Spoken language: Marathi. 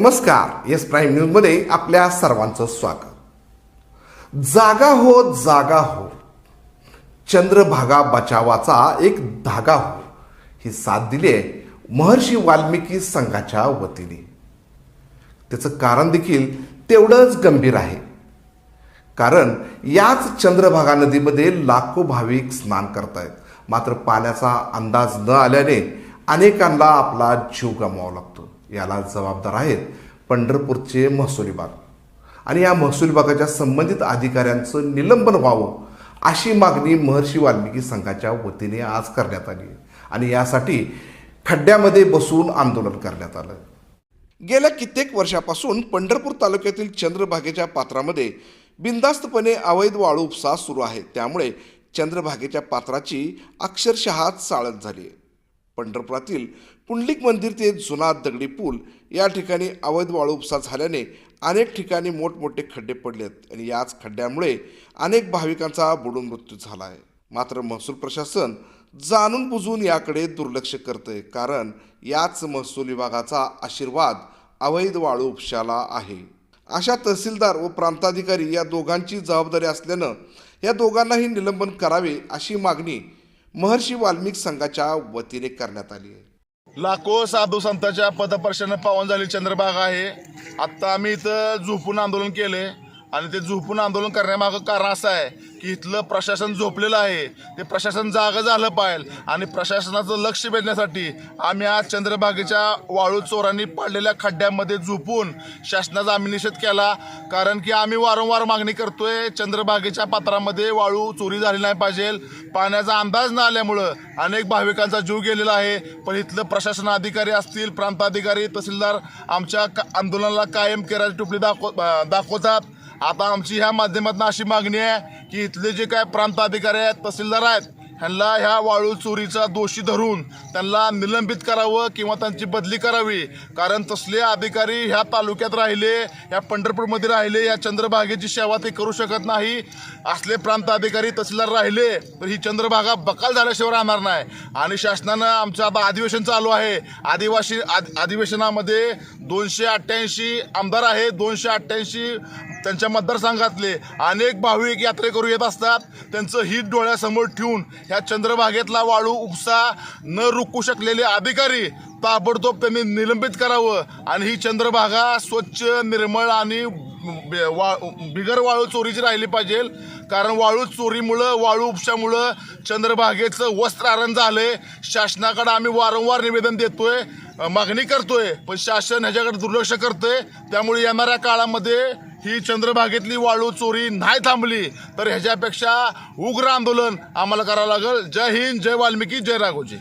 नमस्कार येस प्राईम न्यूजमध्ये आपल्या सर्वांचं स्वागत. जागा हो जागा हो. चंद्रभागा बचावाचा एक धागा हो. ही साथ दिली आहे महर्षी वाल्मिकी संघाच्या वतीने. त्याचं कारण देखील तेवढंच गंभीर आहे. कारण याच चंद्रभागा नदीमध्ये लाखो भाविक स्नान करतायत. मात्र पाण्याचा अंदाज न आल्याने अनेकांना आपला जीव गमवावा लागतो. याला जबाबदार आहेत. पंढरपूरचे महसूल विभाग आणि या महसूल विभागाच्या संबंधित अधिकाऱ्यांचं निलंबन व्हावं अशी मागणी महर्षी वाल्मिकी संघाच्या वतीने आज करण्यात आली आणि यासाठी खड्ड्यामध्ये बसून आंदोलन करण्यात आलं गेल्या कित्येक वर्षापासून पंढरपूर तालुक्यातील चंद्रभागेच्या पात्रामध्ये बिनधास्तपणे अवैध वाळू उपसा सुरू आहे. त्यामुळे चंद्रभागेच्या पात्राची अक्षरशः चाळत झाली आहे. पंढरपुरातील पुंडलिक मंदिर ते जुना दगडी पूल या ठिकाणी अवैध वाळू उपसा झाल्याने अनेक ठिकाणी मोठमोठे खड्डे पडलेत आणि याच खड्ड्यामुळे अनेक भाविकांचा बुडून मृत्यू झाला आहे. मात्र महसूल प्रशासन जाणून बुजून याकडे दुर्लक्ष करते कारण याच महसूल विभागाचा आशीर्वाद अवैध वाळू उपशाला आहे. अशा तहसीलदार व प्रांताधिकारी या दोघांची जबाबदारी असल्यानं या दोघांनाही निलंबन करावे अशी मागणी महर्षी वाल्मिक संघाच्या वतीने करण्यात आली आहे. लाखो साधू संतांच्या पदपर्शन पावन झाली चंद्रभाग आहे. आत्ता आम्ही इथं झोपून आंदोलन केले आणि ते झोपून आंदोलन करण्यामागं कारण असं आहे की इथलं प्रशासन झोपलेलं आहे. ते प्रशासन जागं झालं पाहिजे आणि प्रशासनाचं लक्ष वेधण्यासाठी आम्ही आज चंद्रभागेच्या वाळू चोरांनी पाडलेल्या खड्ड्यामध्ये झोपून शासनाचा आम्ही निषेध केला. कारण की आम्ही वारंवार मागणी करतोय चंद्रभागेच्या पात्रामध्ये वाळू चोरी झाली नाही पाहिजे. पाण्याचा अंदाज न आल्यामुळं अनेक भाविकांचा जीव गेलेला आहे. पण इथलं प्रशासन अधिकारी असतील प्रांताधिकारी तहसीलदार आमच्या का- आंदोलनाला कायम केराची टोपली दाखव दाखवतात. आता आमची ह्या माध्यमातून अशी मागणी आहे की इथले जे काय प्रांत अधिकारी आहेत तहसीलदार आहेत ह्यांना ह्या वाळू चोरीचा दोषी धरून त्यांना निलंबित करावं किंवा त्यांची बदली करावी. कारण तसले अधिकारी ह्या तालुक्यात राहिले ह्या पंढरपूरमध्ये राहिले या चंद्रभागेची सेवा ते करू शकत नाही. असले प्रांत अधिकारी तहसीलदार राहिले तर ही चंद्रभागा बकाल झाल्याशिवाय राहणार नाही. आणि शासनानं आमचं आता अधिवेशन चालू आहे. आदिवासी आद- अधिवेशनामध्ये दोनशे अठ्ठ्याऐंशी आमदार आहेत दोनशे अठ्ठ्याऐंशी त्यांच्या मतदारसंघातले अनेक भाविक यात्रेकरू येत असतात. त्यांचं हित डोळ्यासमोर ठेवून ह्या चंद्रभागेतला वाळू उपसा न रुकू शकलेले अधिकारी ताबडतोब त्यांनी निलंबित करावं आणि ही चंद्रभागा स्वच्छ निर्मळ आणि वा बिगर वाळू चोरीची राहिली पाहिजे. कारण वाळू चोरीमुळं वाळू उपशामुळं चंद्रभागेचं वस्त्रारण आहे शासनाकडं आम्ही वारंवार निवेदन देतोय मागणी करतोय. पण शासन ह्याच्याकडे दुर्लक्ष करतंय. त्यामुळे येणाऱ्या काळामध्ये ही चंद्रभागेतली वाळू चोरी नाही थांबली. तर ह्याच्यापेक्षा उग्र आंदोलन आम्हाला करावं लागेल. जय हिंद जय वाल्मिकी जय राघोजी